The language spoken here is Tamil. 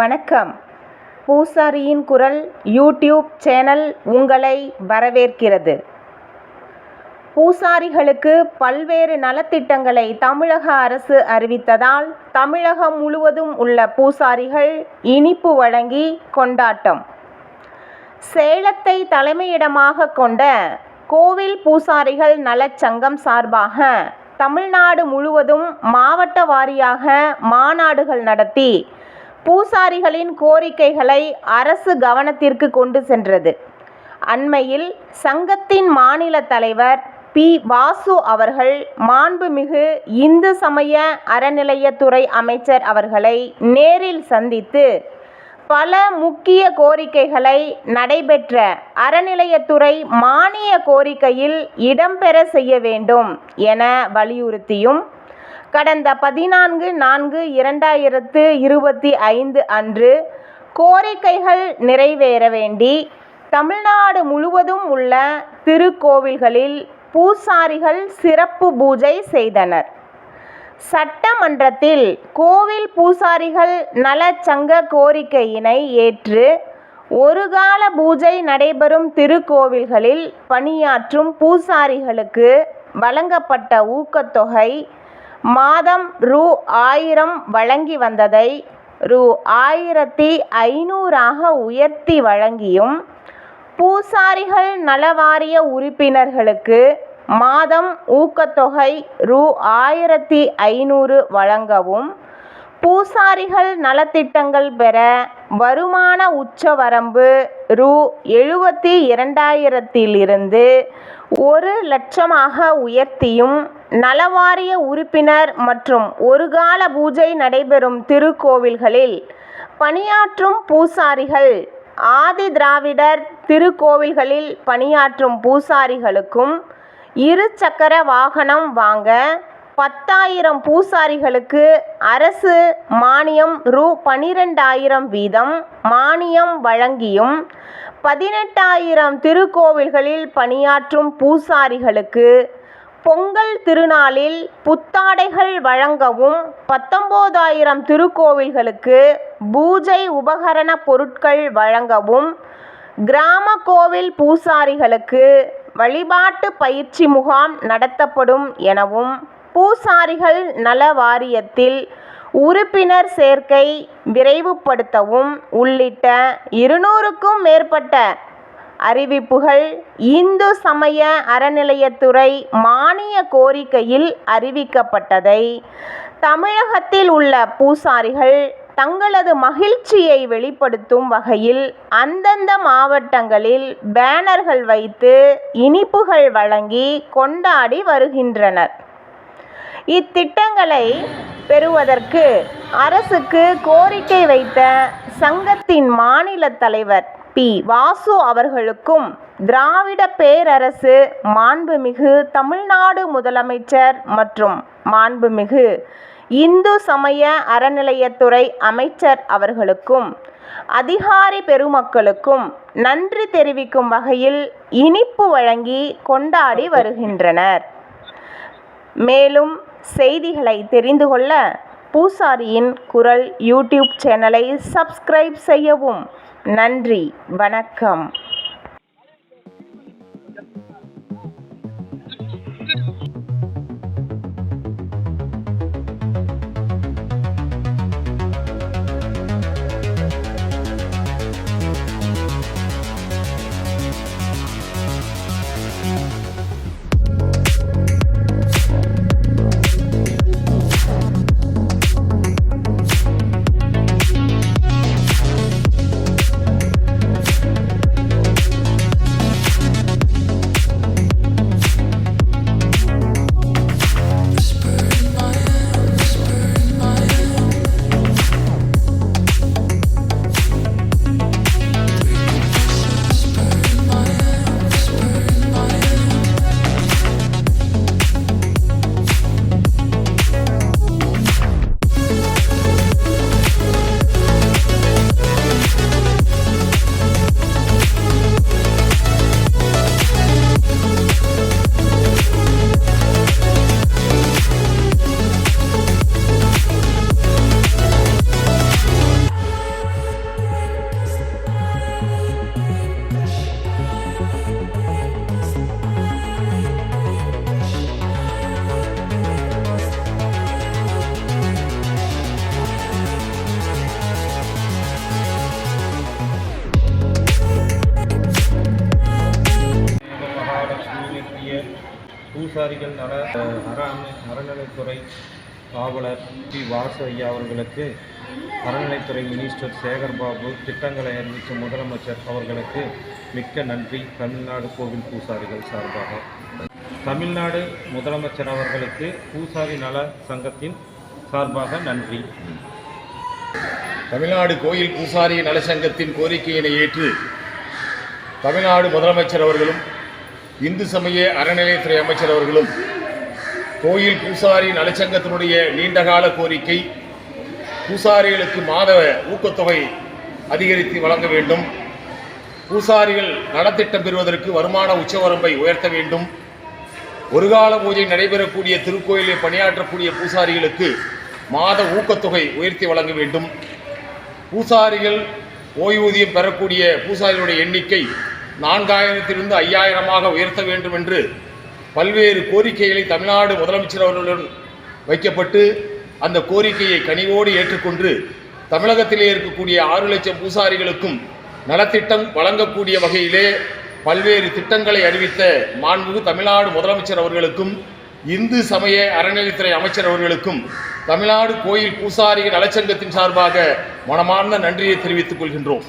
வணக்கம். பூசாரியின் குரல் யூடியூப் சேனல் உங்களை வரவேற்கிறது. பூசாரிகளுக்கு பல்வேறு நலத்திட்டங்களை தமிழக அரசு அறிவித்ததால் தமிழகம் முழுவதும் உள்ள பூசாரிகள் இனிப்பு வழங்கி கொண்டாட்டம். சேலத்தை தலைமையிடமாக கொண்ட கோவில் பூசாரிகள் நலச்சங்கம் சார்பாக தமிழ்நாடு முழுவதும் மாவட்ட வாரியாக மாநாடுகள் நடத்தி பூசாரிகளின் கோரிக்கைகளை அரசு கவனத்திற்கு கொண்டு சென்றது. அண்மையில் சங்கத்தின் மாநில தலைவர் பி. வாசு அவர்கள் மாண்புமிகு இந்து சமய அறநிலையத்துறை அமைச்சர் அவர்களை நேரில் சந்தித்து பல முக்கிய கோரிக்கைகளை நடைபெற்ற அறநிலையத்துறை மானிய கோரிக்கையில் இடம்பெற செய்ய வேண்டும் என வலியுறுத்தியும் கடந்த பதினான்கு நான்கு இரண்டாயிரத்து இருபத்தி ஐந்து அன்று கோரிக்கைகள் நிறைவேற வேண்டி தமிழ்நாடு முழுவதும் உள்ள திருக்கோவில்களில் பூசாரிகள் சிறப்பு பூஜை செய்தனர். சட்டமன்றத்தில் கோவில் பூசாரிகள் நலச்சங்க கோரிக்கையினை ஏற்று ஒருகால பூஜை நடைபெறும் திருக்கோவில்களில் பணியாற்றும் பூசாரிகளுக்கு வழங்கப்பட்ட ஊக்கத்தொகை மாதம் ரூ ஆயிரம் வழங்கி வந்ததை ரூ ஆயிரத்தி ஐநூறாக உயர்த்தி வழங்கியும் பூசாரிகள் நலவாரிய உறுப்பினர்களுக்கு மாதம் ஊக்கத்தொகை ரூ ஆயிரத்தி ஐநூறு வழங்கவும் பூசாரிகள் நலத்திட்டங்கள் பெற வருமான உச்சவரம்பு ரூ எழுபத்தி இரண்டாயிரத்திலிருந்து ஒரு லட்சமாக உயர்த்தியும் நலவாரிய உறுப்பினர் மற்றும் ஒருகால பூஜை நடைபெறும் திருக்கோவில்களில் பணியாற்றும் பூசாரிகள் ஆதி திராவிடர் திருக்கோவில்களில் பணியாற்றும் பூசாரிகளுக்கும் இரு சக்கர வாகனம் வாங்க பத்தாயிரம் பூசாரிகளுக்கு அரசு மானியம் ரூ பனிரெண்டாயிரம் வீதம் மானியம் வழங்கியும் பதினெட்டாயிரம் திருக்கோவில்களில் பணியாற்றும் பூசாரிகளுக்கு பொங்கல் திருநாளில் புத்தாடைகள் வழங்கவும் பத்தொம்போதாயிரம் திருக்கோவில்களுக்கு பூஜை உபகரண பொருட்கள் வழங்கவும் கிராம கோவில் பூசாரிகளுக்கு வழிபாட்டு பயிற்சி முகாம் நடத்தப்படும் எனவும் பூசாரிகள் நல வாரியத்தில் உறுப்பினர் சேர்க்கை விரைவுபடுத்தவும் உள்ளிட்ட இருநூறுக்கும் மேற்பட்ட அறிவிப்புகள் இந்து சமய அறநிலையத்துறை மானிய கோரிக்கையில் அறிவிக்கப்பட்டதை தமிழகத்தில் உள்ள பூசாரிகள் தங்களது மகிழ்ச்சியை வெளிப்படுத்தும் வகையில் அந்தந்த மாவட்டங்களில் பேனர்கள் வைத்து இனிப்புகள் வழங்கி கொண்டாடி வருகின்றனர். இத்திட்டங்களை பெறுவதற்கு அரசுக்கு கோரிக்கை வைத்த சங்கத்தின் மாநில தலைவர் பி. வாசு அவர்களுக்கும் திராவிட பேரரசு மாண்புமிகு தமிழ்நாடு முதலமைச்சர் மற்றும் மாண்புமிகு இந்து சமய அறநிலையத்துறை அமைச்சர் அவர்களுக்கும் அதிகாரி பெருமக்களுக்கும் நன்றி தெரிவிக்கும் வகையில் இனிப்பு வழங்கி கொண்டாடி வருகின்றனர். மேலும் செய்திகளை தெரிந்து கொள்ள பூசாரியின் குரல் யூடியூப் சேனலை சப்ஸ்கிரைப் செய்யவும். நன்றி வணக்கம். பூசாரிகள் நல அஹ், அரண் அறநிலைத்துறை காவலர் பி. வாசு ஐயா அவர்களுக்கு அறநிலைத்துறை மினிஸ்டர் சேகர் பாபு திட்டங்களை அறிவித்த முதலமைச்சர் அவர்களுக்கு மிக்க நன்றி. தமிழ்நாடு கோவில் பூசாரிகள் சார்பாக. தமிழ்நாடு முதலமைச்சர் அவர்களுக்கு பூசாரி நல சங்கத்தின் சார்பாக நன்றி. தமிழ்நாடு கோயில் பூசாரி நலசங்கத்தின் கோரிக்கையினை ஏற்று தமிழ்நாடு முதலமைச்சர் அவர்களும் இந்து சமய அறநிலையத்துறை அமைச்சர் அவர்களும் கோயில் பூசாரி நலச்சங்கத்தினுடைய நீண்டகால கோரிக்கை பூசாரிகளுக்கு மாத ஊக்கத்தொகை அதிகரித்து வழங்க வேண்டும். பூசாரிகள் நலத்திட்டம் பெறுவதற்கு வருமான உச்சவரம்பை உயர்த்த வேண்டும். ஒரு கால பூஜை நடைபெறக்கூடிய திருக்கோயிலில் பணியாற்றக்கூடிய பூசாரிகளுக்கு மாத ஊக்கத்தொகை உயர்த்தி வழங்க வேண்டும். பூசாரிகள் ஓய்வூதியம் பெறக்கூடிய பூசாரிகளுடைய எண்ணிக்கை நான்காயிரத்திலிருந்து ஐயாயிரமாக உயர்த்த வேண்டும் என்று பல்வேறு கோரிக்கைகளை தமிழ்நாடு முதலமைச்சர் அவர்களுடன் வைக்கப்பட்டு அந்த கோரிக்கையை கனிவோடு ஏற்றுக்கொண்டு தமிழகத்திலே இருக்கக்கூடிய ஆறு லட்சம் பூசாரிகளுக்கும் நலத்திட்டம் வழங்கக்கூடிய வகையிலே பல்வேறு திட்டங்களை அறிவித்த மாண்புமிகு தமிழ்நாடு முதலமைச்சர் அவர்களுக்கும் இந்து சமய அறநிலைத்துறை அமைச்சர் அவர்களுக்கும் தமிழ்நாடு கோயில் பூசாரிகள் நலச்சங்கத்தின் சார்பாக மனமார்ந்த நன்றியை தெரிவித்துக் கொள்கின்றோம்.